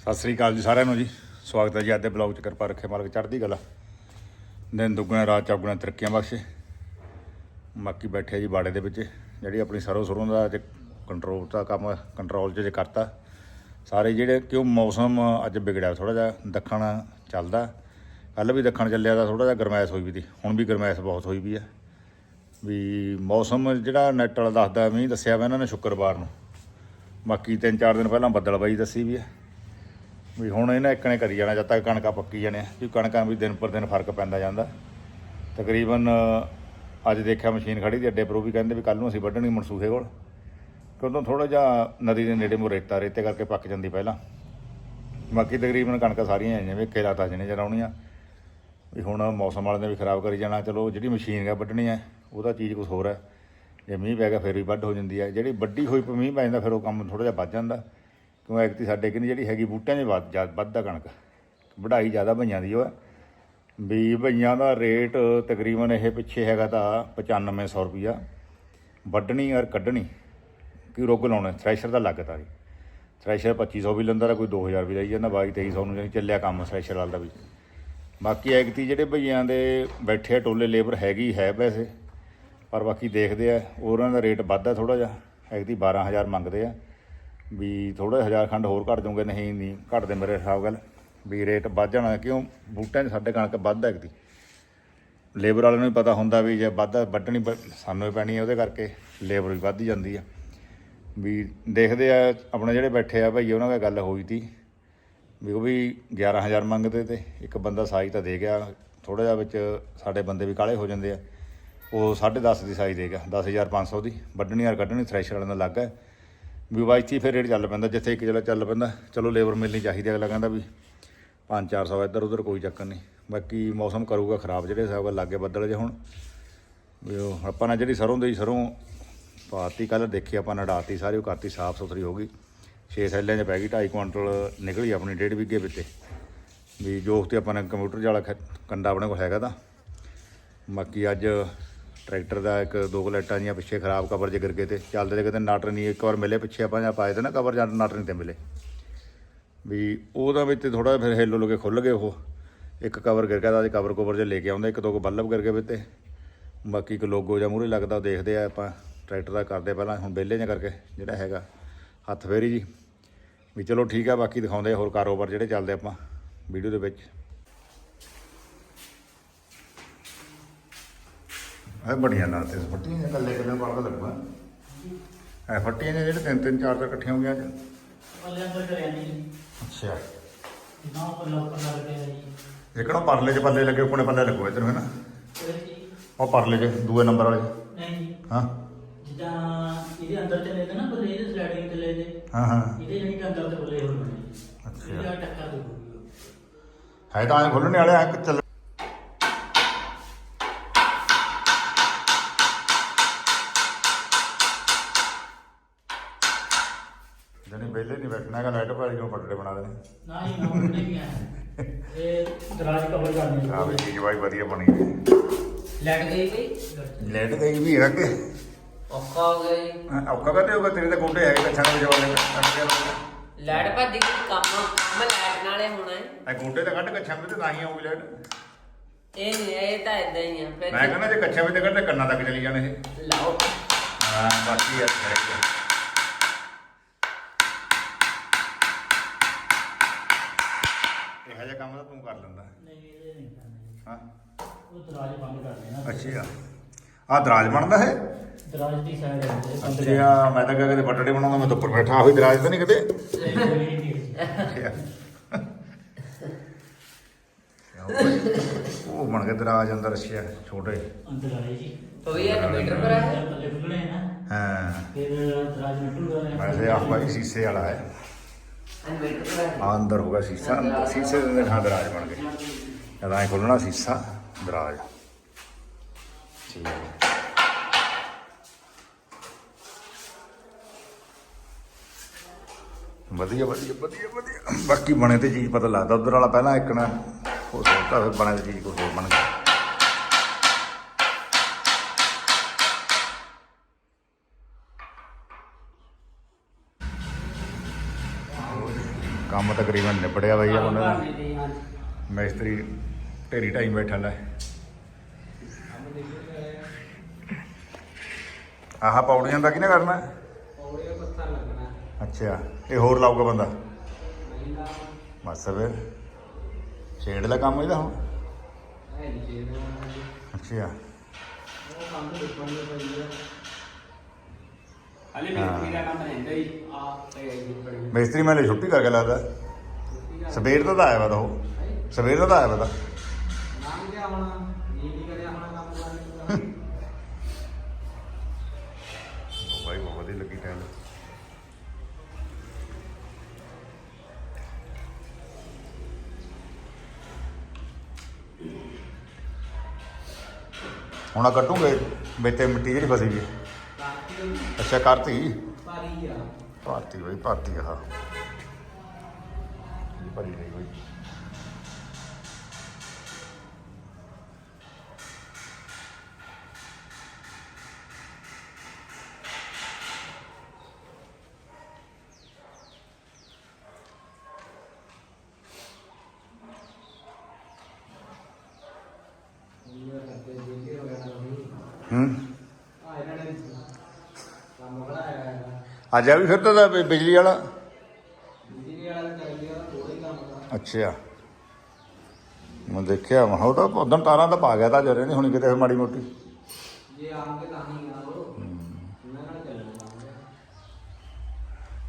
ਸਤਿ ਸ੍ਰੀ ਅਕਾਲ ਜੀ ਸਾਰਿਆਂ ਨੂੰ ਜੀ। ਸਵਾਗਤ ਹੈ ਜੀ ਅੱਜ ਦੇ ਬਲੌਗ ਚ, ਕਿਰਪਾ ਰੱਖੇ ਮਾਲਕ ਚੜ੍ਹਦੀ ਕਲਾ। ਦਿਨ ਦੁੱਗਣਾ, ਰਾਤ ਚੌਗਣਾ ਤਰੱਕੀਆਂ ਬਖਸ਼ੇ। ਬਾਕੀ ਬੈਠੇ ਜੀ ਬਾੜੇ ਦੇ ਵਿੱਚ, ਜਿਹੜੀ ਆਪਣੀ ਸਰੋਂ ਸਰੋਂ ਦਾ ਅੱਜ ਕੰਟਰੋਲ ਦਾ ਕੰਮ ਕੰਟਰੋਲ 'ਚ ਜੇ ਕਰਤਾ। ਸਾਰੇ ਜਿਹੜੇ, ਕਿਉਂ ਮੌਸਮ ਅੱਜ ਵਿਗੜਿਆ ਥੋੜਾ ਜਿਹਾ, ਦੱਖਣ ਚੱਲਦਾ। ਕੱਲ ਵੀ ਦੱਖਣ ਚੱਲਿਆ ਤਾਂ ਥੋੜਾ ਜਿਹਾ ਗਰਮੈਸ਼ ਹੋਈ ਵੀ ਤੀ ਹੁਣ ਵੀ ਗਰਮੈਸ਼ ਬਹੁਤ ਹੋਈ ਵੀ ਆ। ਵੀ ਮੌਸਮ ਜਿਹੜਾ ਨੈਟ ਵਾਲਾ ਦੱਸਦਾ ਮੀਂਹ ਦੱਸਿਆ ਵਾ ਇਹਨਾਂ ਨੇ ਸ਼ੁੱਕਰਵਾਰ ਨੂੰ। ਬਾਕੀ ਤਿੰਨ ਚਾਰ ਦਿਨ ਪਹਿਲਾਂ ਬੱਦਲ ਬਾਈ ਦੱਸੀ ਵੀ ਆ। ਵੀ ਹੁਣ ਇਹਨਾਂ ਇੱਕ ਨੇ ਕਰੀ ਜਾਣਾ, ਜਦ ਤੱਕ ਕਣਕਾਂ ਪੱਕੀ ਜਾਣੀਆਂ ਵੀ ਕਣਕਾਂ ਵੀ ਦਿਨ ਪਰ ਦਿਨ ਫ਼ਰਕ ਪੈਂਦਾ ਜਾਂਦਾ। ਤਕਰੀਬਨ ਅੱਜ ਦੇਖਿਆ ਮਸ਼ੀਨ ਖੜੀ ਦੀ ਅੱਡੇ ਪਰ ਉਹ ਵੀ ਕਹਿੰਦੇ ਵੀ ਕੱਲ ਨੂੰ ਅਸੀਂ ਵੱਢਣੀ ਮਨਸੂਖੇ ਕੋਲ। ਕਿਉਂਕਿ ਥੋੜਾ ਜਿਹਾ ਨਦੀ ਦੇ ਨੇੜੇ ਮੋ ਰੇਤਾ, ਰੇਤੇ ਕਰਕੇ ਪੱਕ ਜਾਂਦੀ ਪਹਿਲਾਂ। ਬਾਕੀ ਤਕਰੀਬਨ ਕਣਕਾਂ ਸਾਰੀਆਂ ਆਈਆਂ ਵੇ ਲਾਤਾ ਜਿਹਨੇ ਜਰਾਉਣੀਆਂ ਵੀ ਹੁਣ ਮੌਸਮ ਵਾਲੇ ਨੇ ਵੀ ਖਰਾਬ ਕਰੀ ਜਾਣਾ, ਚਲੋ ਜਿਹੜੀ ਮਸ਼ੀਨ ਹੈ ਵੱਢਣੀ ਹੈ ਉਹਦਾ ਚੀਜ਼ ਕੁਝ ਹੋਰ ਹੈ ਜੇ ਮੀਂਹ ਪੈ ਗਿਆ, ਫਿਰ ਵੀ ਵੱਢ ਹੋ ਜਾਂਦੀ ਹੈ ਜਿਹੜੀ ਵੱਡੀ ਹੋਈ ਮੀਂਹ ਪੈ ਜਾਂਦਾ, ਫਿਰ ਉਹ ਕੰਮ ਥੋੜਾ ਜਿਹਾ ਵੱਧ ਜਾਂਦਾ। ਕਿਉਂ ਐਕਤੀ ਸਾਡੇ ਕਿੰਨੀ ਜਿਹੜੀ ਹੈਗੀ ਬੂਟਿਆਂ 'ਚ ਵੱਧ ਜ਼ਿਆ- ਵੱਧਦਾ ਕਣਕ। ਵਢਾਈ ਜ਼ਿਆਦਾ ਭਈਆਂ ਦੀ ਉਹ ਹੈ ਵੀ ਭਈਆਂ ਦਾ ਰੇਟ ਤਕਰੀਬਨ ਇਹ ਪਿੱਛੇ ਹੈਗਾ ਤਾਂ 9500 ਰੁਪਿਆ ਵੱਢਣੀ ਔਰ ਕੱਢਣੀ, ਕਿ ਰੋਗ ਲਾਉਣਾ ਥ੍ਰੈਸ਼ਰ ਦਾ ਲੱਗਦਾ ਜੀ ਥ੍ਰੈਸ਼ਰ 2500 ਵੀ ਲੈਂਦਾ ਤਾਂ ਕੋਈ 2000 ਵੀ ਲਈ ਜਾਂਦਾ 22 2300 ਨੂੰ ਜਾਨੀ ਚੱਲਿਆ ਕੰਮ ਥ੍ਰੈਸ਼ਰ ਵਾਲਾ ਦਾ ਵੀ। ਬਾਕੀ ਐਗਤੀ ਜਿਹੜੇ ਭਈਆਂ ਦੇ ਬੈਠੇ ਆ, ਟੋਲੇ ਲੇਬਰ ਹੈਗੀ, ਹੈ ਵੈਸੇ ਪਰ ਬਾਕੀ ਦੇਖਦੇ ਆ, ਉਹਨਾਂ ਦਾ ਰੇਟ ਵੱਧਦਾ ਥੋੜਾ ਜਿਹਾ। ਐਗਤੀ 12000 ਮੰਗਦੇ ਆ। ਵੀ ਥੋੜਾ ਹਜ਼ਾਰ ਖੰਡ ਹੋਰ ਘਟ ਜਾਊਗੇ ਨਹੀਂ ਨਹੀਂ ਘਟਦੇ ਮੇਰੇ ਹਿਸਾਬ ਗੱਲ ਵੀ ਰੇਟ ਵੱਧ ਜਾਣਾ, ਕਿਉਂ? ਬੂਟਿਆਂ 'ਚ ਸਾਡੇ ਕਣਕ ਵੱਧ ਐਗਤੀ ਲੇਬਰ ਵਾਲਿਆਂ ਨੂੰ ਵੀ ਪਤਾ ਹੁੰਦਾ ਵੀ ਜੇ ਵੱਧ ਵੱਢਣੀ ਸਾਨੂੰ ਹੀ ਪੈਣੀ ਹੈ ਉਹਦੇ ਕਰਕੇ ਲੇਬਰ ਵੀ ਵੱਧ ਹੀ ਜਾਂਦੀ ਆ। ਵੀ ਦੇਖਦੇ ਆ, ਆਪਣੇ ਜਿਹੜੇ ਬੈਠੇ ਆ ਭਾਈ, ਉਹਨਾਂ ਨਾਲ ਗੱਲ ਹੋਈ ਤੀ, ਵੀ ਉਹ ਵੀ 11000 ਮੰਗਦੇ ਤੇ ਇੱਕ ਬੰਦਾ ਸਾਈਜ਼ ਤਾਂ ਦੇ ਗਿਆ ਥੋੜਾ ਜਿਹਾ ਵਿੱਚ ਸਾਡੇ ਬੰਦੇ ਵੀ ਕਾਲੇ ਹੋ ਜਾਂਦੇ ਆ। ਉਹ 10.5 ਦੀ ਸਾਈਜ਼ ਦੇ ਗਿਆ 10500 ਦੀ, ਵੱਢਣੀ ਯਾਰ ਕੱਢਣੀ ਥ੍ਰੈਸ਼ਰ ਵਾਲਿਆਂ ਦਾ ਲੱਗ ਹੈ ਵੀ ਵਾਈਤੀ ਫਿਰ ਰੇਟ ਚੱਲ ਪੈਂਦਾ, ਜਿੱਥੇ ਇੱਕ ਜਿਹੜਾ ਚੱਲ ਪੈਂਦਾ। ਚਲੋ ਲੇਬਰ ਮਿਲਣੀ ਚਾਹੀਦੀ ਅਗਲਾ ਕਹਿੰਦਾ ਵੀ 5-400 ਇੱਧਰ ਉੱਧਰ ਕੋਈ ਚੱਕਰ ਨਹੀਂ। ਬਾਕੀ ਮੌਸਮ ਕਰੂਗਾ ਖਰਾਬ ਜਿਹੜੇ ਹਿਸਾਬ ਨਾਲ ਲੱਗੇ ਬੱਦਲ ਜੇ ਹੁਣ। ਵੀ ਉਹ ਆਪਾਂ ਨੇ ਜਿਹੜੀ ਸਰੋਂ ਦੀ ਸਰੋਂ ਪਾਤੀ ਕੱਲ ਦੇਖੀ ਆਪਾਂ ਨੜਾਤੀ ਸਾਰੀ, ਉਹ ਕਰਤੀ ਸਾਫ਼ ਸੁਥਰੀ ਹੋ ਗਈ। 6 ਸੈਲਿਆਂ 'ਚ ਪੈ ਗਈ 2.5 ਕੁਇੰਟਲ ਨਿਕਲੀ ਆਪਣੀ, ਡੇਢ ਵਿਗੇ ਵਿੱਚੇ। ਵੀ ਜੋ ਤੇ ਆਪਾਂ ਨੇ ਕੰਪਿਊਟਰ ਵਾਲਾ ਕੰਡਾ ਆਪਣੇ ਕੋਲ ਹੈਗਾ ਤਾਂ। ਬਾਕੀ ਅੱਜ ਟਰੈਕਟਰ ਦਾ ਇੱਕ ਦੋ ਕੁ ਲਾਈਟਾਂ ਜੀਆਂ ਪਿੱਛੇ ਖਰਾਬ ਕਵਰ ਜੇ ਗਿਰ ਗਏ ਤੇ ਚੱਲਦੇ ਤੇ ਕਿਤੇ ਨਾਟਰ ਨਹੀਂ, ਇੱਕ ਵਾਰ ਮਿਲੇ ਪਿੱਛੇ ਆਪਾਂ ਜਾਂ ਪਾਏ ਤੇ ਨਾ ਕਵਰ ਜਾਂ ਨਾਟਰ ਨਹੀਂ ਤੇ ਮਿਲੇ। ਵੀ ਉਹਦਾ ਵਿੱਚ ਥੋੜਾ ਫਿਰ ਹਿੱਲੋ ਲੋਗੇ ਖੁੱਲ ਗਏ ਉਹ। ਇੱਕ ਕਵਰ ਗਿਰ ਗਿਆ ਤਾਂ ਕਵਰ ਕਵਰ ਜੇ ਲੈ ਕੇ ਆਉਂਦਾ, ਇੱਕ ਦੋ ਕੁ ਬੱਲਬ ਗਿਰ ਗਏ ਵਿੱਚ ਤੇ। ਬਾਕੀ ਇੱਕ ਲੋਗੋ ਜਾਂ ਮੂਰੇ ਲੱਗਦਾ, ਉਹ ਦੇਖਦੇ ਆ ਆਪਾਂ ਟਰੈਕਟਰ ਦਾ ਕਰਦੇ ਪਹਿਲਾਂ ਹੁਣ ਵਿਹਲੇ ਜਾਂ ਕਰਕੇ ਜਿਹੜਾ ਹੈਗਾ, ਹੱਥ ਫੇਰੀ ਜੀ। ਵੀ ਚਲੋ ਠੀਕ ਆ, ਬਾਕੀ ਦਿਖਾਉਂਦੇ ਹੋਰ ਕਾਰੋਬਾਰ ਜਿਹੜੇ ਚੱਲਦੇ ਆਪਾਂ ਵੀਡੀਓ ਦੇ ਵਿੱਚ। ਇਹ ਬੜੀਆਂ ਨਾਲ ਤੇ ਫੱਟੀਆਂ ਜਿਹੀਆਂ ਇਕੱਲੇ ਇਕੱਲੇ ਪੜਦਾ ਲੱਗੂਗਾ। ਇਹ ਫੱਟੀਆਂ ਜਿਹੀਆਂ ਜਿਹੜੇ ਤਿੰਨ ਤਿੰਨ ਚਾਰ ਚਾਰ ਇਕੱਠੀਆਂ ਹੋ ਗਈਆਂ ਜੀ ਪੱਲੇ ਅੰਦਰ ਕਰਿਆ ਨਹੀਂ ਅੱਛਾ। ਨਾ ਪੱਲਾ ਉੱਪਰ ਲੱਗ ਗਿਆ ਜੀ। ਇੱਕ ਨਾ ਪਰਲੇ 'ਚ ਪੱਲੇ ਲੱਗੇ ਉੱਪਰਲੇ ਪੱਲੇ ਲੱਗੋ ਇੱਧਰ ਹੈ ਨਾ ਜੀ? ਉਹ ਪਰਲੇ 'ਚ ਦੂਏ ਨੰਬਰ ਵਾਲੇ। ਨਹੀਂ ਜੀ। ਹਾਂ। ਜਿੱਦਾਂ ਇਹਦੇ ਅੰਦਰ ਚਲੇ ਗਏ ਨਾ ਪੱਲੇ ਇਹਦੇ ਸਲਾਈਡਿੰਗ ਚਲੇ ਗਏ ਹਾਂ ਹਾਂ। ਇਹਦੇ ਕਿ ਅੰਦਰ ਤੇ ਪੱਲੇ ਹੋਰ ਬਣੇ। ਅੱਛਾ। ਇਹਦਾ ਟੱਕਰ ਦੇ ਹੋਊਗੀ ਹੈ ਤਾਂ ਐ ਖੁੱਲਣੇ ਵਾਲੇ ਆ ਕਿ ਚੱਲ ਜਣੀ ਨਹੀਂ ਬੈਠਣਾ ਹੈਗਾ ਲਾਈਟ ਭਾਲੀ ਨੂੰ ਪੱਟੜੇ ਬਣਾ ਦੇਣੇ। ਨਾ ਹੀ ਨਾ ਵੀ ਆਇਆ। ਇਹ ਦਰਾਜ ਕਵਰ ਕਰਨੇ ਆ। ਵੀ ਚੀਜ਼ ਬਾਈ ਵਧੀਆ ਬਣੀ ਗਈ ਲੈਟ ਗਈ ਬਈ ਲਾਈਟ ਗਈ ਵੀ ਹੈ ਕਿ ਔਖਾ ਹੋ ਗਿਆ ਜੀ। ਹਾਂ, ਔਖਾ ਕਰਦੇ ਹੋਗਾ ਤੇਰੇ ਤਾਂ ਗੋਡੇ ਹੈਗੇ ਕੱਛਾਂ ਦੇ ਜਵਾਲੇ ਲੈਟ ਭੱਜ ਗਈ ਕੰਮ ਕੰਮ ਲੈਟ ਨਾਲੇ ਹੋਣਾ ਹੈ। ਐ ਗੋਡੇ ਤਾਂ ਕੱਢ ਕੱਛਾਂ ਵਿੱਚ ਤਾਂ ਹੀ ਆਊਗੀ ਲਾਈਟ ਇਹ ਨਹੀਂ ਇਹ ਤਾਂ ਇਦਾਂ ਹੀ ਆ। ਫਿਰ ਮੈਂ ਕਹਿੰਦਾ ਜੇ ਕੱਛਾਂ ਵਿੱਚ ਕੱਢ ਕੰਨਾਂ ਤੱਕ ਚਲੀ ਜਾਣੇ ਇਹ। ਲਾਓ। ਹਾਂ ਬਾਕੀ ਆ ਇਹ ਜਿਹਾ ਕੰਮ ਤਾਂ ਤੂੰ ਕਰ ਲੈਂਦਾ। ਨਹੀਂ ਇਹਦੇ ਨਹੀਂ ਕਰਨੇ ਹਾਂ। ਉਹ ਦਰਾਜ ਬੰਦ ਕਰ ਦੇਣਾ ਅੱਛਾ। ਆ ਦਰਾਜ ਬਣਦਾ ਹੈ ਦਰਾਜ ਦੀ ਸਾਈਡ ਹੈ ਅੱਛਾ ਮੈਂ ਤਾਂ ਕਿਹਾ ਕਿਤੇ ਪਟੜੇ ਬਣਾਉਂਦਾ ਮੈਂ ਤਾਂ ਉੱਪਰ ਬੈਠਾ ਹੋਈ ਦਰਾਜ ਤਾਂ ਨਹੀਂ ਕਿਤੇ। ਉਹ ਬਣ ਕੇ ਦਰਾਜ ਅੰਦਰ ਅੱਛਾ ਛੋਟੇ। ਅੰਦਰ ਆਏ ਜੀ। ਉਹ ਵੀ ਇਹ ਮੀਟਰ ਪਰ ਆ ਪੱਲੇ ਖੁੱਲਣੇ ਨਾ। ਹਾਂ। ਫਿਰ ਦਰਾਜ ਨਿਕਲੂਗਾ ਵੈਸੇ ਆਹ ਭਾਈ ਸ਼ੀਸ਼ੇ ਵਾਲਾ ਹੈ। ਆ ਆ ਅੰਦਰ ਹੋਗਾ ਸ਼ੀਸ਼ਾ, ਅੰਦਰ, ਸ਼ੀਸ਼ੇ ਦੇ ਅੰਦਰ ਹਾਂ ਦਰਾਜ ਬਣ ਗਏ। ਜਦ ਐ ਖੋਲਣਾ ਸ਼ੀਸ਼ਾ, ਦਰਾਜ। ਠੀਕ ਹੈ। ਵਧੀਆ ਵਧੀਆ ਵਧੀਆ ਵਧੀਆ। ਬਾਕੀ ਬਣੇ ਤੇ ਚੀਜ਼ ਪਤਾ ਲੱਗਦਾ। ਉਧਰ ਵਾਲਾ ਪਹਿਲਾਂ ਇੱਕ ਨਾ ਉਹ ਸੋਚਦਾ ਫਿਰ ਬਣੇ ਤੇ ਚੀਜ਼ ਕੁਛ ਹੋਰ ਬਣ ਗਈ। ਕੰਮ ਤਕਰੀਬਨ ਨਿਬੜਿਆ ਬਈ ਆ ਉਹਨਾਂ ਦਾ। ਮਿਸਤਰੀ ਢੇਰੀ ਢਾਈ ਬੈਠਾ ਲੈ। ਆਹ ਪੌੜੀਆਂ ਦਾ ਕਿਹਨੇ ਕਰਨਾ? ਪੌੜੇ ਪੱਥਰ ਲੱਗਣਾ। ਅੱਛਾ ਇਹ ਹੋਰ ਲਾਊਗਾ ਬੰਦਾ? ਬਸ ਫਿਰ। ਛੇੜ ਦਾ ਕੰਮ ਇਹਦਾ ਹੁਣ। ਅੱਛਾ। ਉਹ ਕੰਮ ਦੇਖਣ ਦੇ ਪਈ ਹੈ ਹਲੇ। ਮਿਸਤਰੀ ਦਾ ਕੰਮ ਰਹਿੰਦਾ ਹੀ ਆ ਤੇ ਜੀ ਬੜੀ ਮਿਸਤਰੀ ਮੈਨੇ ਛੁੱਟੀ ਕਰਕੇ ਲੱਗਦਾ ਸਵੇਰ ਦਾ ਤਾਂ ਆਇਆ ਵਾ ਤਾਂ ਉਹ। ਸਵੇਰ ਦਾ ਤਾਂ ਆਇਆ ਵਾ ਤਾਂ। ਨਾਮ ਕਿਆ ਹੋਣਾ ਇਹ ਨਹੀਂ ਕਰਿਆ ਹੋਣਾ ਕੰਮ ਕਰਨੇ ਉਹ ਬਾਈ ਬਹੁਤ ਵਧੀਆ ਲੱਗੀ ਟੈਲ ਹੁਣ ਆ ਕੱਟੂਗੇ ਵਿੱਚ ਮਿੱਟੀ ਜਿਹੜੀ ਫਸੀ ਵੀ ਹੈ। ਕਾਕੀ ਅੱਛਾ ਕਰਤੀ ਪਾਰੀ ਆ ਭਾਰਤੀ ਬਈ ਭਾਰਤੀ ਆ ਇਹ ਭਰੀ ਨਹੀਂ ਬਈ ਇਹ ਕਰਦੇ ਜੀ ਵਗੈਰਾ ਨਹੀਂ ਹੂੰ ਆ ਇਹਨਾਂ ਨੇ ਕੰਮ ਬਣਾਇਆ ਹੈ ਅੱਜ ਆ ਵੀ ਫਿਰ ਤਾਂ ਬਿ- ਬਿਜਲੀ ਵਾਲਾ? ਬਿਜਲੀ ਵਾਲਾ ਤਾਂ ਚੱਲ ਥੋੜਾ ਹੀ ਕੰਮ ਦਾ। ਅੱਛਾ। ਮੈਂ ਦੇਖਿਆ ਮੈਂ ਉਹ ਤਾਂ ਉਦੋਂ ਤਾਰਾਂ ਤਾਂ ਪਾ ਗਿਆ ਤਾਂ ਜਰੇ ਨਹੀਂ ਹੁਣੀ ਕਿਤੇ ਮਾੜੀ ਮੋਟੀ। ਜੇ ਆਉਂਗੇ ਤਾਂ ਨਹੀਂ ਆ ਉਹ। ਉਹਨਾਂ ਨਾਲ ਕੰਮ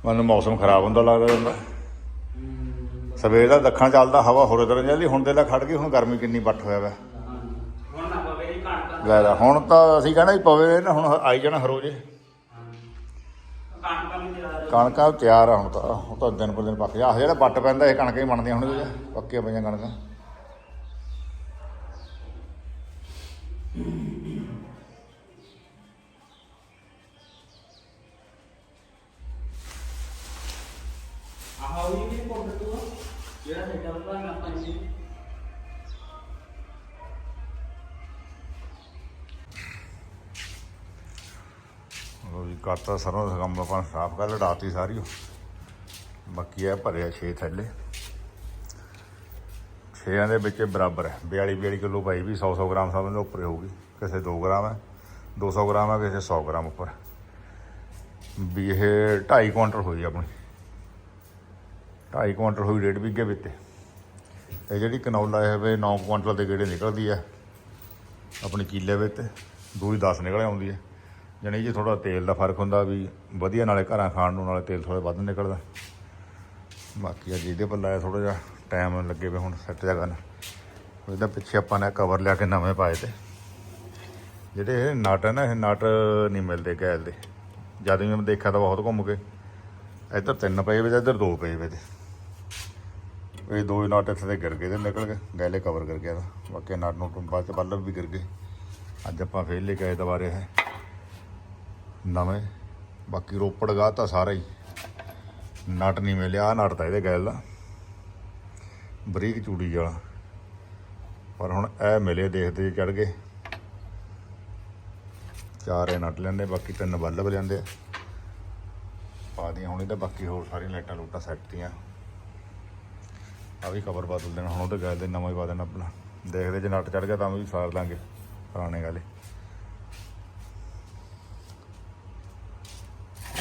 ਮੈਨੂੰ ਮੌਸਮ ਖਰਾਬ ਹੁੰਦਾ ਲੱਗਦਾ ਜਾਂਦਾ। ਹੂੰ। ਸਵੇਰ ਦਾ ਦੱਖਣ ਚੱਲਦਾ ਹਵਾ ਹੋਰੇ ਤਰ੍ਹਾਂ ਚੱਲਦੀ ਹੁਣ ਦੇ ਲਾ ਖੜ ਗਈ ਹੁਣ ਗਰਮੀ ਕਿੰਨੀ ਵੱਟ ਹੋਇਆ ਵਾ। ਹੁਣ ਨਾ ਪਵੇ ਜੀ ਕਣਕ। ਲੈ ਲੈ ਹੁਣ ਤਾਂ ਅਸੀਂ ਕਹਿੰਦੇ ਵੀ ਪਵੇ ਨਾ ਹੁਣ ਆਈ ਜਾਣਾ ਹਰੋਜੇ। ਵੀ ਤਿਆਰ ਤਿਆਰ ਆ ਹੁਣ ਤਾਂ। ਉਹ ਤਾਂ ਦਿਨ ਪਰ ਦਿਨ ਪੱਕ ਜਾ ਆਹ ਜਿਹੜਾ ਵੱਟ ਪੈਂਦਾ, ਇਹ ਕਣਕਾਂ ਹੀ ਬਣਦੀਆਂ ਹੁਣ ਇਹਦੇ ਪੱਕੀਆਂ ਪਈਆਂ ਕਣਕਾਂ। ਕਰਤਾ ਸਰੋਂ ਦਾ ਕੰਮ ਆਪਾਂ ਸਾਫ਼ ਕਰ, ਲੜਾਤੀ ਸਾਰੀ ਉਹ। ਬਾਕੀ ਇਹ ਭਰਿਆ 6 ਥੈਲੇ। ਛੇਆਂ ਦੇ ਵਿੱਚ ਬਰਾਬਰ ਹੈ। 42 42 ਕਿਲੋ ਭਾਈ ਵੀ 100 100 ਗ੍ਰਾਮ ਸਮਝ ਲਓ ਉੱਪਰ ਹੋਊਗੀ। ਕਿਸੇ 2 ਗ੍ਰਾਮ ਹੈ 200 ਗ੍ਰਾਮ ਹੈ, ਕਿਸੇ 100 ਗ੍ਰਾਮ ਉੱਪਰ। ਵੀ ਇਹ 2.5 ਕੁਇੰਟਲ ਹੋਈ ਆਪਣੀ। 2.5 ਕੁਇੰਟਲ ਹੋਈ ਡੇਢ ਵਿਗੇ ਵਿੱਚ। ਇਹ ਜਿਹੜੀ ਕਨੌਲਾ ਹੈ ਵੇ 9 ਕੁਇੰਟਲ ਦੇ ਗੇੜੇ ਨਿਕਲਦੀ ਹੈ। ਆਪਣੀ ਕੀਲੇ ਵਿੱਚ। ਦੂਈ 10 ਨਿਕਲ ਆਉਂਦੀ ਹੈ। ਜਾਣੀ ਜੀ ਥੋੜਾ ਤੇਲ ਦਾ ਫ਼ਰਕ ਹੁੰਦਾ ਵੀ ਵਧੀਆ ਨਾਲੇ ਘਰਾਂ ਖਾਣ ਨੂੰ ਨਾਲੇ ਤੇਲ ਥੋੜਾ ਵੱਧ ਨਿਕਲਦਾ। ਬਾਕੀ ਅੱਜ ਇਹਦੇ ਪਰ ਲਾਇਆ ਥੋੜਾ ਜਿਹਾ ਟਾਈਮ ਲੱਗੇ ਵੇ ਹੁਣ ਸੈੱਟ ਜਾ ਕਰਨ। ਇਹਦਾ ਪਿੱਛੇ ਆਪਾਂ ਨੇ ਕਵਰ ਲਿਆ ਕੇ ਨਵੇਂ ਪਾਏ ਤੇ। ਜਿਹੜੇ ਇਹ ਨਟ ਹੈ ਨਾ, ਇਹ ਨਟ ਨਹੀਂ ਮਿਲਦੇ ਗੈਲ ਦੇ। ਜਦ ਵੀ ਮੈਂ ਦੇਖਿਆ ਤਾਂ ਬਹੁਤ ਘੁੰਮ ਕੇ ਇੱਧਰ ਤਿੰਨ ਪਏ ਵੇ ਤੇ ਇੱਧਰ ਦੋ ਪਏ ਵੇ ਤੇ। ਇਹ ਦੋ ਹੀ ਨਟ ਇੱਥੇ ਤੇ ਗਿਰ ਗਏ ਤੇ ਨਿਕਲ ਗਏ। ਗੈਲੇ ਕਵਰ ਕਰ ਗਿਆ ਤਾਂ। ਬਾਕੀ ਨਟ ਨੂੰ ਬਾਅਦ ਚ ਬੱਲਬ ਵੀ ਗਿਰ ਗਏ। ਅੱਜ ਆਪਾਂ ਫੇਰ ਲੈ ਕੇ ਆਏ ਦੁਬਾਰੇ ਹੈ ਨਵੇਂ। ਬਾਕੀ ਰੋਪੜ ਗਾ ਤਾਂ ਸਾਰਾ ਹੀ। ਨਟ ਨਹੀਂ ਮਿਲਿਆ, ਆਹ ਨਟ ਤਾਂ ਇਹਦੇ ਗੈਲ ਦਾ। ਬਰੀਕ ਚੂੜੀ ਵਾਲਾ। ਪਰ ਹੁਣ ਇਹ ਮਿਲੇ, ਦੇਖਦੇ ਚੜ ਗਏ। ਚਾਰੇ ਇਹ ਨਟ ਲੈਂਦੇ, ਬਾਕੀ ਤਿੰਨ ਬੱਲਬ ਲੈਂਦੇ ਆ। ਪਾ ਦੀਆਂ ਹੁਣ ਇਹਦਾ, ਬਾਕੀ ਹੋਰ ਸਾਰੀਆਂ ਲਾਈਟਾਂ ਲੂਟਾਂ ਸੈੱਟ ਤੀਆਂ ਆ ਵੀ ਕਵਰ ਬਦਲ ਦੇਣਾ ਹੁਣ ਉਹਦੇ ਗੈਲ ਦੇ ਨਵਾਂ ਹੀ ਪਾ ਦੇਣਾ ਆਪਣਾ। ਦੇਖਦੇ ਜੇ ਨਟ ਚੜ ਗਿਆ ਤਾਂ ਵੀ ਸਾਰ ਲਾਂਗੇ ਪੁਰਾਣੇ ਗਾਲੇ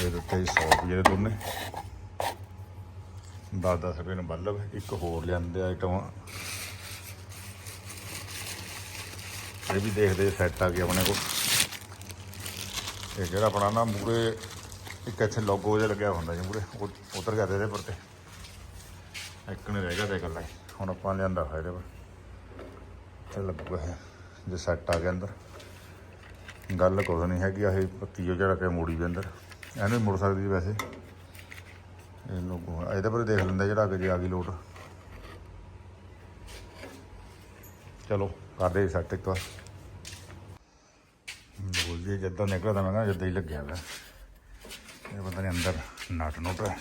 ਇਹ ਦਿੱਤੇ 100 ਰੁਪਏ ਦੇ ਦੋਨੇ। 10-10 ਰੁਪਏ ਨੂੰ ਬੱਲਬ, ਇੱਕ ਹੋਰ ਲਿਆਂਦੇ ਆਈਟਮ ਇਹ ਵੀ ਦੇਖਦੇ ਸੈੱਟ ਆ ਗਿਆ ਆਪਣੇ ਕੋਲ। ਇਹ ਜਿਹੜਾ ਆਪਣਾ ਨਾ ਮੂਰੇ ਇੱਕ ਇੱਥੇ ਲੋਗੋ ਜਿਹਾ ਲੱਗਿਆ ਹੁੰਦਾ ਜੀ ਮੂਰੇ ਉਹ ਉਤਰ ਗਿਆ ਤੇ ਇਹਦੇ ਪਰ ਤੇ। ਇੱਕ ਨੇ ਰਹਿ ਗਿਆ ਤੇ ਇਕੱਲਾ ਹੁਣ ਆਪਾਂ ਲਿਆਂਦਾ ਹੋਇਆ ਇਹਦੇ ਪਰ ਤੇ ਲੱਗੂਗਾ ਇਹ, ਜੇ ਸੈੱਟ ਆ ਗਿਆ ਅੰਦਰ। ਗੱਲ ਕੁਝ ਨਹੀਂ ਹੈਗੀ, ਆਹ ਪੱਤੀ ਜੋ ਜਿਹੜਾ ਕਿ ਮੋੜੀ ਦੇ ਅੰਦਰ। ਇਹਨੂੰ ਵੀ ਮੁੜ ਸਕਦੀ ਵੈਸੇ। ਇਹ ਇਹਦੇ ਪਰ ਦੇਖ ਲੈਂਦੇ ਜਿਹੜਾ ਅੱਗੇ ਜੇ ਆ ਗਈ ਲੋਟ। ਚਲੋ ਕਰਦੇ ਸੈੱਟ ਇੱਕ ਵਾਰ। ਬੋਲਦੀ ਜਿੱਦਾਂ ਨਿਕਲਦਾ ਮੈਂ ਕਹਿੰਦਾ ਜਿੱਦਾਂ ਹੀ ਲੱਗਿਆ ਵਾ। ਇਹ ਪਤਾ ਨਹੀਂ ਅੰਦਰ ਨਟ ਨੁਟ ਹੈ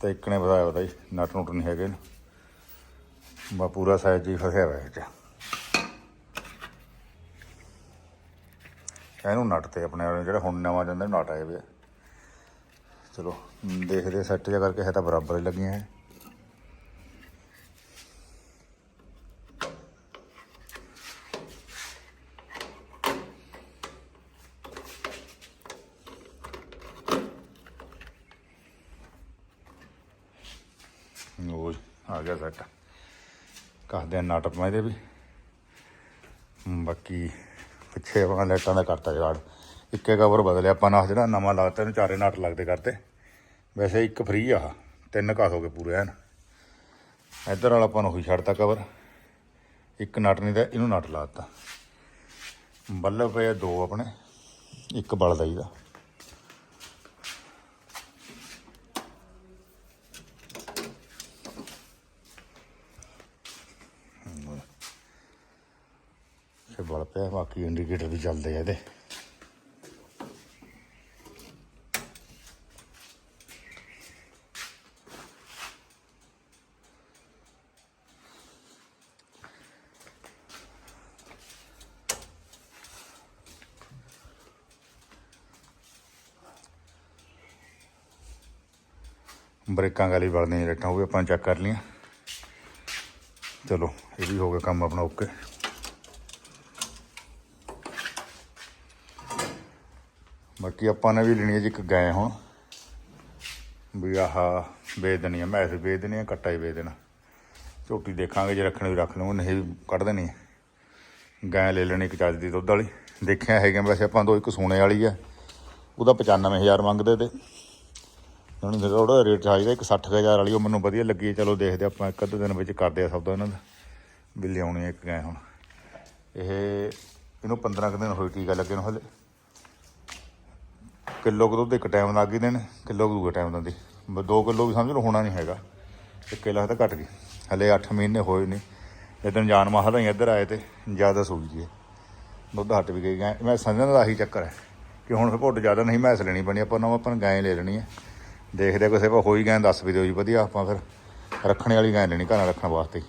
ਤੇ ਇੱਕ ਨੇ ਬਤਾਇਆ ਪਤਾ ਨਟ ਨੁੱਟ ਨਹੀਂ ਹੈਗੇ ਬਾ ਪੂਰਾ ਸਾਈਜ਼ ਜੀ ਫਸਿਆ ਹੋਇਆ ਇਹ 'ਚ। ਇਹਨੂੰ ਨਟ ਤੇ ਆਪਣੇ ਵਾਲੇ ਜਿਹੜਾ ਹੁਣ ਨਵਾਂ ਜਾਂਦਾ ਨਟ ਆਏ ਵੇ ਚਲੋ, ਦੇਖਦੇ ਸੈੱਟ ਜਿਹਾ ਕਰਕੇ ਹੈ ਤਾਂ ਬਰਾਬਰ ਹੀ ਲੱਗੀਆਂ ਹੈ ਉਹ ਜੀ, ਆ ਗਿਆ ਸੈੱਟ ਕਰਦੇ ਆ ਨਾਟਕ ਮੈਂ ਇਹਦੇ ਵੀ। ਬਾਕੀ ਪਿੱਛੇ ਆਪਾਂ ਲਾਈਟਾਂ ਦਾ ਕਰਤਾ ਜਗਾੜ। ਇੱਕੇ ਕਵਰ ਬਦਲਿਆ ਆਪਾਂ ਨਾਲ ਜਿਹੜਾ ਨਵਾਂ ਲਾਤਾ ਇਹਨੂੰ ਚਾਰੇ ਨਾਟ ਲੱਗਦੇ ਕਰਤੇ ਵੈਸੇ ਇੱਕ ਫ੍ਰੀ ਆ ਤਿੰਨ ਘਾਸ ਹੋ ਗਏ ਪੂਰੇ ਐਨ। ਇੱਧਰ ਵਾਲਾ ਆਪਾਂ ਨੂੰ ਉਹੀ ਛੱਡਤਾ ਕਵਰ ਇੱਕ ਨਟ ਨਹੀਂ ਤਾਂ ਇਹਨੂੰ ਨਟ ਲਾਤਾ ਬੱਲਬ ਪਏ ਦੋ ਆਪਣੇ, ਇੱਕ ਬਲਦਾ ਇਹਦਾ ਸੇ ਬਾਕੀ ਇੰਡੀਕੇਟਰ ਵੀ ਚੱਲਦੇ ਆ ਇਹਦੇ। ਬ੍ਰੇਕਾਂ ਗਾਲੀ ਵਲਦੀਆਂ ਰੇਟਾਂ ਉਹ ਵੀ ਆਪਾਂ ਚੈੱਕ ਕਰ ਲਈਆਂ। ਚਲੋ, ਇਹ ਵੀ ਹੋ ਗਿਆ ਕੰਮ ਆਪਣਾ ਓਕੇ ਬਾਕੀ ਆਪਾਂ ਨੇ ਵੀ ਲੈਣੀ ਹੈ ਜੀ ਇੱਕ ਗਾਂ ਹੁਣ। ਵੀ ਆਹ ਵੇਚ ਮੈਂ ਆ ਮੈਸ ਵੇਚ ਦੇਣੀ ਆ, ਕੱਟਾ ਹੀ ਵੇਚ ਦੇਣਾ। ਝੋਟੀ ਦੇਖਾਂਗੇ ਜੇ ਰੱਖਣੀ ਵੀ ਰੱਖ ਲਵਾਂਗੇ ਨਹੀਂ ਕੱਢ ਦੇਣੀ ਹੈ ਲੈ ਲੈਣੀ ਇੱਕ ਚੱਜ ਦੀ ਦੁੱਧ ਵਾਲੀ। ਦੇਖਿਆ ਹੈਗਾ, ਵੈਸੇ ਆਪਾਂ ਦੋ ਇੱਕ ਸੋਨੇ ਵਾਲੀ ਆ। ਉਹਦਾ 95000 ਮੰਗਦੇ ਤੇ। ਹੁਣ ਥੋੜਾ ਰੇਟ ਚਾਹੀਦਾ, ਇੱਕ 60000 ਵਾਲੀ, ਉਹ ਮੈਨੂੰ ਵਧੀਆ ਲੱਗੀ ਚਲੋ ਦੇਖਦੇ ਆਪਾਂ ਇੱਕ ਅੱਧੇ ਦਿਨ ਵਿੱਚ ਕਰਦੇ ਆ ਸੌਦਾ ਇਹਨਾਂ ਦਾ, ਵੀ ਲਿਆਉਣੀ ਆ ਇੱਕ ਗਾਂ ਹੁਣ। ਇਹ, ਇਹਨੂੰ 15 ਕੁ ਦਿਨ ਹੋਈ ਟੀਕਾ ਲੱਗੇ ਨੂੰ ਹਲੇ। ਕਿਲੋ ਕੁ ਦੁੱਧ ਇੱਕ ਟਾਈਮ ਲੱਗ ਗਈ ਦੇਣ ਕਿਲੋ ਕੁ ਦੂਜੇ ਟਾਈਮ ਦਿੰਦੀ। 2 ਕਿਲੋ ਵੀ ਸਮਝ ਲਓ ਹੋਣਾ ਨਹੀਂ ਹੈਗਾ। ਇੱਕ ਕਿਲੋ ਤਾਂ ਘਟ ਗਈ। ਹਲੇ 8 ਮਹੀਨੇ ਹੋਏ ਨਹੀਂ ਜਦੋਂ ਜਾਨ ਮਾਹਲ ਹੀ ਇੱਧਰ ਆਏ ਤੇ ਜ਼ਿਆਦਾ ਸੂਈ ਜੀ ਦੁੱਧ ਹਟ ਵੀ ਗਈ। ਗਾਂ ਮੈਂ ਸਮਝਣ ਦਾ ਆਹੀ ਚੱਕਰ ਹੈ ਕਿ ਹੁਣ ਫਿਰ ਭੁੱਟ ਜ਼ਿਆਦਾ ਨਹੀਂ ਮੈਸ ਲੈਣੀ ਪੈਣੀ। ਆਪਾਂ ਨੂੰ ਆਪਾਂ ਨੂੰ ਗਾਂ ਲੈ ਲੈਣੀ ਹੈ। ਦੇਖਦੇ ਹਾਂ ਕਿਸੇ ਪਾ ਹੋਈ ਗਾਂ ਦੱਸ ਵੀ ਦਿਓ ਜੀ ਵਧੀਆ। ਆਪਾਂ ਫਿਰ ਰੱਖਣੇ ਵਾਲੀ ਗਾਂ ਲੈਣੀ ਘਰਾਂ ਰੱਖਣ ਵਾਸਤੇ ਉਹ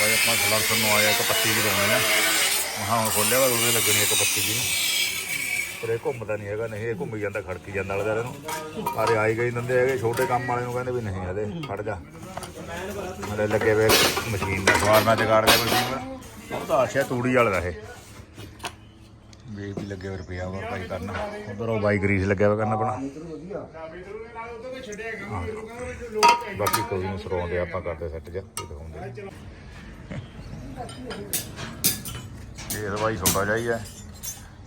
ਬਾਈ ਆਪਾਂ ਸਲਰ ਨੂੰ ਆਇਆ ਇੱਕ ਪੱਤੀ ਵੀ ਲਾਉਣੀ ਆ ਮਹਾ ਹੁਣ ਖੋਲਿਆ ਵਾ, ਉਹਦੇ ਲੱਗਣੀ ਇੱਕ ਪੱਤੀ ਜੀ ਪਰ ਇਹ ਘੁੰਮਦਾ ਨਹੀਂ ਹੈਗਾ, ਨਹੀਂ, ਇਹ ਘੁੰਮੀ ਜਾਂਦਾ, ਖੜਕੀ ਜਾਂਦਾ ਵਾਲੇ ਨੂੰ। ਆਰੇ ਆਈ ਗਈ ਦਿੰਦੇ ਹੈਗੇ, ਛੋਟੇ ਕੰਮ ਵਾਲੇ ਨੂੰ ਕਹਿੰਦੇ ਵੀ ਨਹੀਂ, ਹਲੇ ਖੜ ਜਾ। ਹਲੇ ਲੱਗੇ ਵੇ ਮਸ਼ੀਨ ਦਾ ਸਵਾਰ ਜਗਾੜ ਲਿਆ ਮਸ਼ੀਨ ਉਹ ਤਾਂ ਆਸ਼ਿਆ ਤੂੜੀ ਵਾਲਾ ਇਹ। ਵੀ ਵੀ ਲੱਗੇ ਹੋਏ ਰੁਪਿਆ ਹੋਰ ਭਾਈ ਕਰਨਾ। ਉਧਰ ਉਹ ਬਾਈ ਗਰੀਸ ਲੱਗਿਆ ਹੋਇਆ ਕਰਨਾ ਆਪਣਾ। ਬਾਕੀ ਕੋਈ ਨੂੰ ਸਰੋਂਦੇ ਆਪਾਂ ਕਰਦੇ ਸੈੱਟ ਜਾ ਦਿਖਾਉਂਦੇ। ਇਹ ਤਾਂ ਬਾਈ ਜਾਈ ਹੈ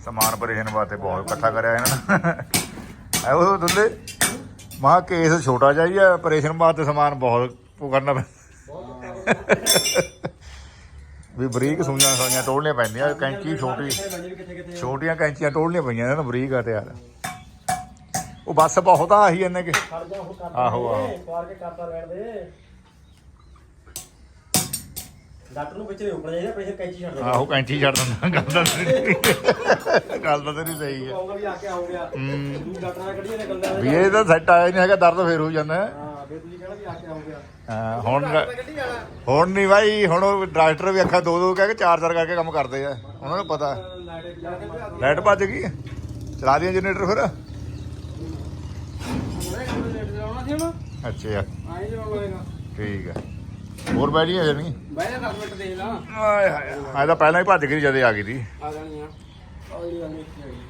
ਸਮਾਨ ਪਰੇਸ਼ਨ ਵਾਸਤੇ ਬਹੁਤ ਇਕੱਠਾ ਕਰਿਆ ਇਹਨਾਂ ਨੇ। ਐ ਉਹ ਦੁੱਲੇ, ਮਾ ਕੇਸ ਛੋਟਾ ਜਾਈ ਹੈ ਆਪਰੇਸ਼ਨ ਵਾਸਤੇ ਸਮਾਨ ਬਹੁਤ ਉਹ ਕਰਨਾ ਪੈਂਦਾ ਵੀ ਬਰੀਕ ਸੂਈਆਂ ਸਾਈਆਂ ਤੋੜਨੀਆਂ ਪੈਂਦੀਆਂ, ਕੈਂਚੀ ਛੋਟੀ। ਛੋਟੀਆਂ ਕੈਂਚੀਆਂ ਤੋੜਨੀਆਂ ਪਈਆਂ ਇਹਨਾਂ ਨੂੰ ਬਰੀਕ ਆ ਤੇ ਯਾਰ। ਉਹ ਬੱਸ ਬਹੁਤ ਆ ਆਹੀ ਇਹਨੇ ਕਿ ਆਹੋ ਆਹੋ। ਨੂੰ ਵਿੱਚ ਨਹੀਂ ਪ੍ਰੈਸ਼ਰ ਕੈਂਚੀ ਛੱਡ ਦੇ ਆਹੋ ਕੈਂਚੀ ਛੱਡ ਦਿੰਦਾ। ਗੱਲ ਤਾਂ ਤੇਰੀ ਗੱਲ ਤਾਂ ਤੇਰੀ ਸਹੀ ਹੈ। ਕਹੂੰਗਾ ਵੀ ਆ ਕੇ ਆਉ ਗਿਆ। ਹੂੰ। ਡਾਕਟਰ ਨੇ ਕੱਢੀਆਂ ਨੇ ਗੱਲਾਂ ਵੀ ਇਹ ਤਾਂ ਸੈੱਟ ਆਇਆ ਨਹੀਂ ਹੈਗਾ ਦਰਦ ਫੇਰ ਹੋ ਜਾਂਦਾ ਹੈ। ਹਾਂ ਫਿਰ ਤੁਸੀਂ ਕਹਿਣਾ ਵੀ ਆ ਕੇ ਆਉ ਗਿਆ। ਹਾਂ, ਹੁਣ ਹੁਣ ਨਹੀਂ ਭਾਈ ਹੁਣ ਉਹ ਡਾਕਟਰ ਵੀ ਅੱਖਾਂ ਦੋ ਦੋ ਕਹਿ ਕੇ ਚਾਰ ਚਾਰ ਕਰਕੇ ਕੰਮ ਕਰਦੇ ਆ। ਉਹਨਾਂ ਨੂੰ ਪਤਾ ਲਾਈਟ ਜਾ ਕੇ ਲਾਈਟ ਭੱਜ ਗਈ। ਚਲਾ ਦੀਆਂ ਜਨਰੇਟਰ ਫਿਰ। ਚਲਾਉਣਾ ਸੀ ਹੁਣ। ਅੱਛਾ। ਜਵਾਬ ਹੋਏਗਾ ਠੀਕ ਹੈ। ਹੋਰ ਬੈਠੀ ਹੈ ਨਹੀਂ ਬਾਈ ਦਾ 10 ਮਿੰਟ ਦੇਖ ਲਾ। ਆਏ ਹਾਏ ਆ ਤਾਂ ਪਹਿਲਾਂ ਹੀ ਭੱਜ ਗਈ ਜਦੇ ਆ ਗਈ ਸੀ। ਆ ਜਾਣੀ ਆ। ਉਹ ਜਿਹੜੀ ਗੱਲ ਇੱਥੇ ਆ ਗਈ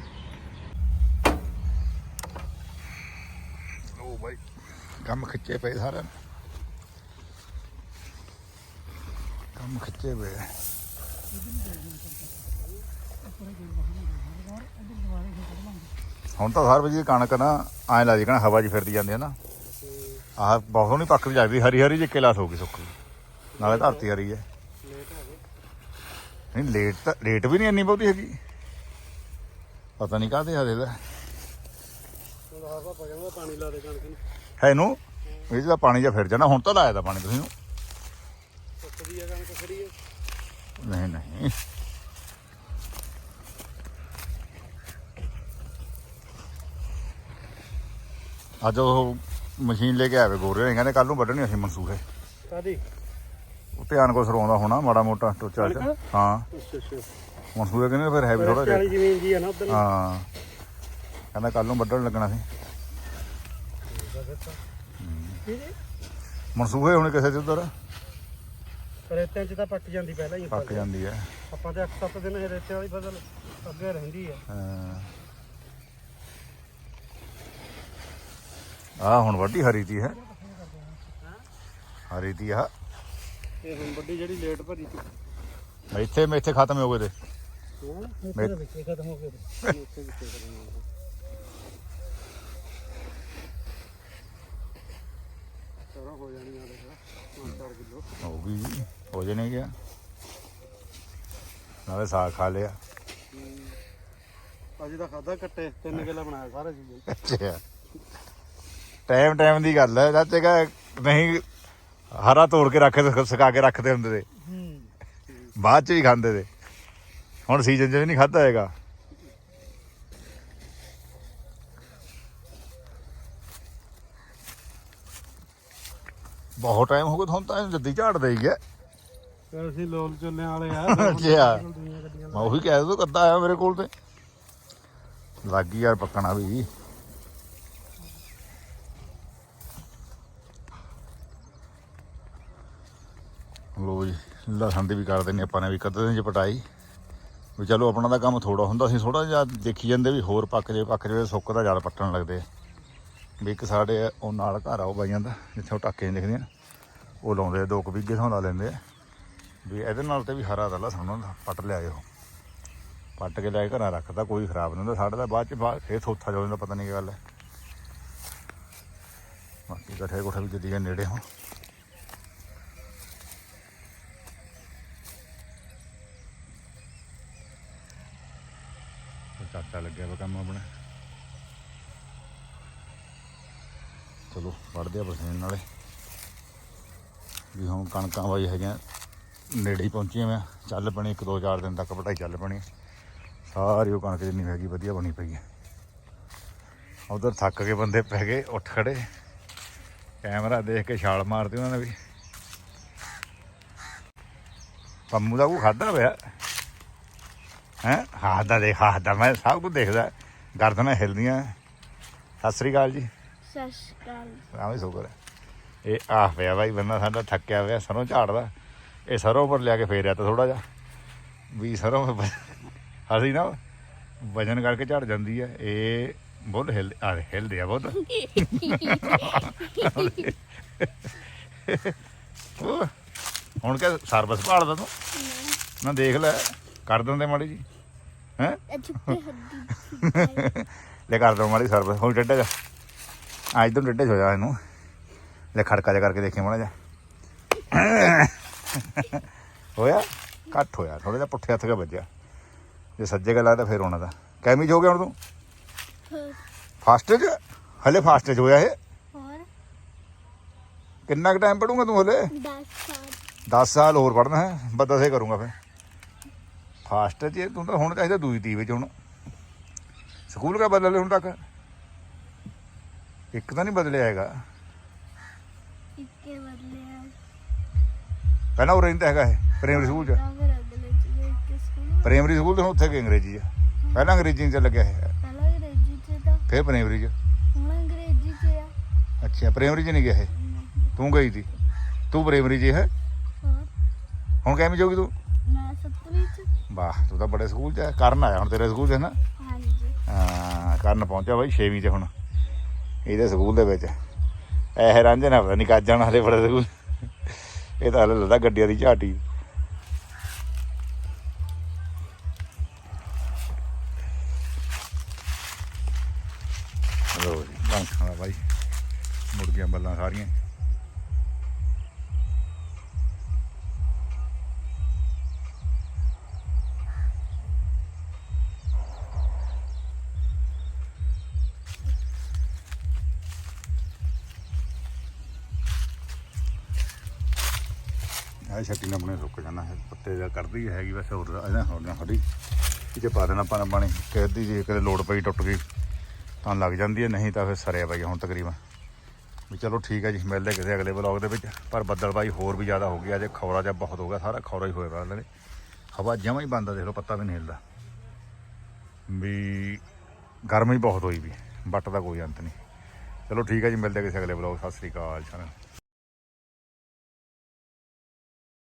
ਉਹ ਬਾਈ ਕੰਮ ਖਿੱਚੇ ਪਏ ਸਾਰਾ ਕੰਮ ਖਿੱਚੇ ਪਏ ਆ। ਹੁਣ ਤਾਂ ਹਰ ਵਜੇ ਕਣਕ ਨਾ ਐਂ ਲਾ ਜੀ ਕਣਾ ਹਵਾ 'ਚ ਫਿਰਦੀ ਜਾਂਦੀ ਹੈ ਨਾ। ਆਹ ਬਹੁਤ ਸੋਹਣੀ ਪੱਕ ਵੀ ਜਾਂਦੀ ਹਰੀ ਹਰੀ ਜਿੱਕੇ ਲਾਸ ਹੋ ਗਈ ਸੁੱਕ ਨਾਲੇ ਧਰਤੀ ਹਰੀ ਹੈ। ਨਹੀਂ, ਲੇਟ ਤਾਂ ਲੇਟ ਵੀ ਨਹੀਂ ਇੰਨੀ ਬਹੁਤੀ ਹੈਗੀ। ਪਤਾ ਨਹੀਂ ਕਾਹਦੇ ਹਰੇ ਦਾ। ਪਾਣੀ ਲਾ ਦੇ ਕਣਕ ਨੂੰ ਹੈ ਨੂੰ ਇਹ 'ਚ ਪਾਣੀ ਜਾਂ ਫਿਰ ਜਾਣਾ, ਹੁਣ ਤਾਂ ਲਾਇਆ ਦਾ ਪਾਣੀ ਤੁਸੀਂ ਨੂੰ ਸੁੱਕਦੀ ਆ ਕਣਕ ਖੜੀ ਆ ਨਹੀਂ ਨਹੀਂ। ਅੱਜ ਉਹ ਮਸ਼ੀਨ ਲੈ ਕੇ ਆਵੇ ਗੋਰੇ ਨੇ ਕਹਿੰਦੇ ਕੱਲ ਨੂੰ ਵੱਢਣੀ ਅਸੀਂ ਮਨਸੂਖੇ। ਕਾਦੀ ਉਹ ਧਿਆਨ ਕੋ ਸਰਵਾਉਂਦਾ ਹੋਣਾ ਮਾੜਾ ਮੋਟਾ ਟੋਚਾ ਚ ਹਾਂ। ਅੱਛਾ ਅੱਛਾ। ਮਨਸੂਖੇ ਕਹਿੰਦੇ ਫਿਰ ਹੈਵੀ ਥੋੜਾ ਜਿਹਾ। ਜ਼ਮੀਨ ਜੀ ਆ ਨਾ ਉਧਰ ਹਾਂ। ਕਹਿੰਦਾ ਕੱਲ ਨੂੰ ਵੱਢਣ ਲੱਗਣਾ ਸੀ। ਮਨਸੂਖੇ ਹੋਣੇ ਕਿਸੇ ਦੇ ਉਧਰ? ਰੇਤਿਆਂ 'ਚ ਤਾਂ ਪੱਕ ਜਾਂਦੀ ਪਹਿਲਾਂ ਹੀ ਪੱਕ। ਜਾਂਦੀ ਹੈ। ਆਪਾਂ ਤੇ 8-7 ਦਿਨ ਰੇਤੇ ਵਾਲੀ ਫਸਲ ਅੱਗੇ ਰਹਿੰਦੀ ਆ ਹਾਂ। ਆ ਹੁਣ ਵੱਡੀ ਹਰੀ ਤੀ ਹੈ। ਹਰੀ ਤੀ ਆ। ਇਹ ਹੁਣ ਵੱਡੀ ਜਿਹੜੀ ਲੇਟ ਭਰੀ ਸੀ। ਇੱਥੇ ਇੱਥੇ ਖਤਮ ਹੋ ਗਏ ਤੇ। ਮੈਂ- ਇੱਥੇ ਵਿੱਚੇ ਖਤਮ ਹੋ ਗਏ ਤੇ। ਇੱਥੇ ਵਿੱਚੇ ਖਤਮ ਹੋ ਗਏ। ਸਾਰਾ ਹੋ ਜਾਣੀ ਆ ਦੇਖਾ 5-4 ਕਿਲੋ। ਹੋ ਗਈ ਹੋ ਜਣੇ ਗਿਆ ਨਾਲੇ ਸਾਗ ਖਾ ਲਿਆ। ਅੱਜ ਦਾ ਖਾਦਾ ਕੱਟੇ। ਤਿੰਨ ਕਿਲੋ ਬਣਾਇਆ ਸਾਰਾ ਚੀਜ਼। ਅੱਛਾ। ਟਾਈਮ ਟਾਈਮ ਦੀ ਗੱਲ ਹੈ ਚਾਚੇ ਕਾ ਨਹੀਂ ਹਰਾ ਤੋੜ ਕੇ ਰੱਖ ਸੁਕਾ ਕੇ ਰੱਖਦੇ ਹੁੰਦੇ ਤੇ। ਹੂੰ ਬਾਅਦ ਚ ਵੀ ਖਾਂਦੇ ਤੇ। ਹੁਣ ਸੀਜ਼ਨ 'ਚ ਵੀ ਨਹੀਂ ਖਾਦਾ ਹੈਗਾ। ਬਹੁਤ ਟਾਈਮ ਹੋ ਗਿਆ ਤੁਹਾਨੂੰ ਤਾਂ ਜੱਦੀ ਝਾੜਦੇ ਹੀ। ਗਿਆ ਫਿਰ ਅਸੀਂ ਲੋਲ ਚੁੱਲਿਆਂ ਵਾਲੇ ਆ ਅੱਛਾ। ਮੈਂ ਉਹੀ ਕਹਿ ਦੂੰ ਕੱਦਾ ਆਇਆ ਮੇਰੇ ਕੋਲ ਤੇ। ਲੱਗੀ ਯਾਰ ਪੱਕਣਾ ਵੀ। ਲੋ ਜੀ ਲਸਣ ਦੀ ਵੀ ਕਰ ਦਿੰਨੇ ਆਪਾਂ ਨੇ, ਵੀ ਕਦੇ ਦਿਨ ਚ ਪਟਾਈ। ਵੀ ਚਲੋ ਆਪਣਾ ਦਾ ਕੰਮ ਥੋੜਾ ਹੁੰਦਾ ਸੀ ਥੋੜਾ ਜਿਹਾ ਦੇਖੀ ਜਾਂਦੇ ਵੀ ਹੋਰ ਪੱਕ ਜੇ ਪੱਕ ਜੇ ਸੁੱਕ ਤਾਂ ਜ਼ਿਆਦਾ ਪੱਟਣ ਲੱਗਦੇ ਵੀ ਇੱਕ ਸਾਡੇ ਉਹ ਨਾਲ ਘਰ ਆ, ਉਹ ਬਾਈਆਂ ਦਾ, ਜਿੱਥੇ ਉਹ ਟਾਕੇ ਦਿਖਦੇ ਆ ਉਹ ਲਾਉਂਦੇ ਆ, ਦੋ ਕੁ ਵੀਗੇ ਥਾਂ ਲਾ ਲੈਂਦੇ ਆ। ਵੀ ਇਹਦੇ ਨਾਲ ਤੇ ਵੀ ਹਰਾ ਦਾ ਲਸਣ ਉਹਨਾਂ ਦਾ ਪੱਟ ਉਹ ਪੱਟ ਕੇ ਲੈ ਕੇ ਘਰਾਂ ਰੱਖਦਾ ਕੋਈ ਖਰਾਬ ਨਹੀਂ ਹੁੰਦਾ, ਸਾਡੇ ਦਾ ਬਾਅਦ ਚ ਬਾਅਦ ਫੇਰ ਥੋਥਾ ਜੋ ਜਾਂਦਾ, ਪਤਾ ਨਹੀਂ ਕੀ ਗੱਲ ਹੈ। ਬਾਕੀ ਇਕੱਠੇ ਕੋਠੇ ਵੀ ਜਿੱਦੀ ਨੇੜੇ ਹੋ ਚਾਚਾ ਲੱਗਿਆ ਵਾ ਕੰਮ ਆਪਣਾ। ਚਲੋ ਵੜਦੇ ਆ ਬਸੇਨ ਨਾਲੇ ਵੀ ਹੁਣ ਕਣਕਾਂ ਵਾਈ ਹੈਗੀਆਂ, ਨੇੜੇ ਹੀ ਪਹੁੰਚੀਆਂ ਮੈਂ ਚੱਲ ਪਣੀ ਇੱਕ ਦੋ ਚਾਰ ਦਿਨ ਤੱਕ ਪਟਾਈ ਚੱਲ ਪਣੀ ਸਾਰੀ ਉਹ ਕਣਕ ਜਿੰਨੀ ਹੈਗੀ ਵਧੀਆ ਬਣੀ ਪਈ ਹੈ ਉਧਰ ਥੱਕ ਕੇ ਬੰਦੇ ਪੈ ਗਏ, ਉੱਠ ਖੜੇ। ਕੈਮਰਾ ਦੇਖ ਕੇ ਛਾਲ ਮਾਰਦੀ ਉਹਨਾਂ ਨੇ ਵੀ। ਪੰਮੂ ਦਾ ਉਹ ਖਾਦਾ ਪਿਆ? ਹੈ? ਹੱਥ ਦਾ ਦੇਖ ਹੱਥ ਦਾ। ਮੈਂ ਸਭ ਕੁਝ ਦੇਖਦਾ। ਗਰਦਨਾਂ ਹਿਲਦੀਆਂ। ਸਤਿ ਸ੍ਰੀ ਅਕਾਲ ਜੀ। ਸਤਿ ਸ਼੍ਰੀ ਅਕਾਲ। ਆਵੇਂ ਸ਼ੁਕਰ ਹੈ। ਇਹ ਆਹ ਪਿਆ ਬਾਈ ਬੰਦਾ ਸਾਡਾ ਥੱਕਿਆ ਹੋਇਆ ਸਰੋਂ ਝਾੜਦਾ। ਇਹ ਸਰੋਂ ਪਰ ਲਿਆ ਕੇ ਫੇਰਿਆ ਤਾਂ ਥੋੜਾ ਜਿਹਾ। ਵੀ ਸਰੋਂ ਅਸੀਂ ਨਾ। ਵਜਨ ਕਰਕੇ ਝੜ ਜਾਂਦੀ ਹੈ। ਇਹ ਬੁੱਲ ਹਿਲ ਆ ਹਿਲਦੇ ਆ ਬਹੁਤ ਉਹ, ਹੁਣ ਕਿ ਸਰਵਿਸ ਭਾਲਦਾ ਤੂੰ? ਨਾ ਦੇਖ ਲੈ। ਕਰ ਦਿੰਦੇ ਮਾੜੀ ਜੀ? ਹੈ? ਲੈ ਕਰ ਦੋ ਮਾੜੀ ਸਰਵਿਸ ਹੁਣ ਡੱਡਾ ਜਾ। ਅੱਜ ਤੋਂ ਡੱਡੇ ਹੋ ਜਾ ਇਹਨੂੰ। ਲੈ ਖੜਕਾ ਜਾ ਕਰਕੇ ਦੇਖੀ ਮਾੜਾ ਜਾ ਹੋਇਆ? ਘੱਟ ਹੋਇਆ ਥੋੜਾ ਜਿਹਾ ਪੁੱਠੇ ਹੱਥ ਕੇ ਵੱਜਿਆ। ਜੇ ਸੱਜੇ ਗਾ ਲੱਗਦਾ ਫੇਰ ਹੋਣਾ ਦਾ ਕੈਮੀ ਚ ਹੋ ਗਿਆ ਹੁਣ ਤੂੰ? ਫਾਸਟ ਚ? ਹਲੇ ਫਾਸਟ ਚ ਹੋਇਆ ਇਹ? ਹੋਰ? ਕਿੰਨਾ ਕੁ ਟਾਈਮ ਪੜੂੰਗਾ ਤੂੰ ਹਲੇ? 10 ਸਾਲ। 10 ਸਾਲ ਹੋਰ ਪੜਨਾ ਹੈ। ਬਸ ਦਸੇ ਕਰੂੰਗਾ ਫੇ ਫਾਸਟ ਚ ਤੂੰ ਤਾਂ ਹੁਣ ਚਾਹੀਦਾ ਦੂਜੀ ਤੀ ਵਿੱਚ ਹੁਣ। ਸਕੂਲ ਕਾ ਬਦਲੇ ਹੁਣ ਤੱਕ? ਇੱਕ ਤਾਂ ਨਹੀਂ ਬਦਲਿਆ ਹੈਗਾ। ਇੱਕੇ ਬਦਲਿਆ। ਪਹਿਲਾਂ ਉਹ ਰਹਿੰਦਾ ਹੈਗਾ ਇਹ ਪ੍ਰਾਇਮਰੀ ਸਕੂਲ ਚ। ਪ੍ਰਾਇਮਰੀ ਸਕੂਲ ਤੇ ਹੁਣ ਉੱਥੇ ਕਿ ਅੰਗਰੇਜ਼ੀ ਆ। ਪਹਿਲਾਂ ਅੰਗਰੇਜ਼ੀ ਚ ਲੱਗਿਆ ਇਹ। ਪਹਿਲਾਂ ਅੰਗਰੇਜ਼ੀ ਚ ਤਾਂ। ਫਿਰ ਪ੍ਰਾਇਮਰੀ ਚ। ਹੁਣ ਅੰਗਰੇਜ਼ੀ ਚ ਆ। ਅੱਛਾ ਪ੍ਰਾਇਮਰੀ ਚ ਨਹੀਂ ਗਿਆ ਇਹ। ਤੂੰ ਗਈ ਸੀ। ਤੂੰ ਪ੍ਰਾਇਮਰੀ ਚ ਹੈ। ਹੁਣ ਕਿਵੇਂ ਜਾਊਗੀ ਤੂੰ? ਵਾਹ ਤੂੰ ਤਾਂ ਬੜੇ ਸਕੂਲ ਚ ਹੈ ਕਰਨ ਆਇਆ ਹੁਣ ਤੇਰੇ ਸਕੂਲ ਚ ਹੈ ਨਾ? ਹਾਂਜੀ। ਹਾਂ ਕਰਨ ਪਹੁੰਚਿਆ ਬਾਈ 6ਵੀਂ ਚ ਹੁਣ। ਇਹਦੇ ਸਕੂਲ ਦੇ ਵਿੱਚ। ਇਹ ਰਾਂਝੇ ਨਾ ਪਤਾ ਨਹੀਂ ਕੱਜ ਜਾਣਾ ਹਲੇ ਬੜੇ ਸਕੂਲ। ਇਹ ਤਾਂ ਹਲੇ ਲੱਦਾ ਗੱਡੀਆਂ ਦੀ ਝਾਟੀ। ਆਹ ਛੱਟੀ ਨਾਲ ਆਪਣੇ ਸੁੱਕ ਜਾਣਾ ਹੈ ਪੱਤੇ ਜਾਂ ਕਰਦੀ ਹੈਗੀ ਵੈਸੇ ਹੋਰ ਇਹਦਾ ਹੋਰ ਨਾ ਹੜੀ ਇਹ 'ਚ ਪਾ ਦੇਣਾ ਆਪਾਂ ਨੇ ਪਾਣੀ ਕਹਿਦੀ ਜੇ ਕਦੇ ਲੋੜ ਪਈ ਟੁੱਟ ਗਈ, ਤਾਂ ਲੱਗ ਜਾਂਦੀ ਹੈ, ਨਹੀਂ ਤਾਂ ਫਿਰ ਸਰਿਆ ਬਾਈ ਹੁਣ ਤਕਰੀਬਨ। ਵੀ ਚਲੋ ਠੀਕ ਹੈ ਜੀ ਮਿਲਦੇ ਕਿਸੇ ਅਗਲੇ ਵਲੌਗ ਦੇ ਵਿੱਚ। ਪਰ ਬੱਦਲਬਾਈ ਹੋਰ ਵੀ ਜ਼ਿਆਦਾ ਹੋ ਗਈ ਅਜੇ ਖੌਰਾ ਜਿਹਾ ਬਹੁਤ ਹੋ ਗਿਆ, ਸਾਰਾ ਖੌਰਾ ਹੀ ਹੋਇਆ ਪਿਆ ਨੇ ਹਵਾ ਜਮਾਂ ਹੀ ਬੰਦ ਆ, ਦੇਖ ਲਓ, ਪੱਤਾ ਵੀ ਨਹੀਂ ਹਿਲਦਾ। ਵੀ ਗਰਮੀ ਬਹੁਤ ਹੋਈ ਵੀ ਬੱਟ ਦਾ ਕੋਈ ਅੰਤ ਨਹੀਂ। ਚਲੋ ਠੀਕ ਹੈ ਜੀ, ਮਿਲਦੇ ਕਿਸੇ ਅਗਲੇ ਵਲੌਗ, ਸਤਿ ਸ੍ਰੀ ਅਕਾਲ, ਸਾਰਿਆਂ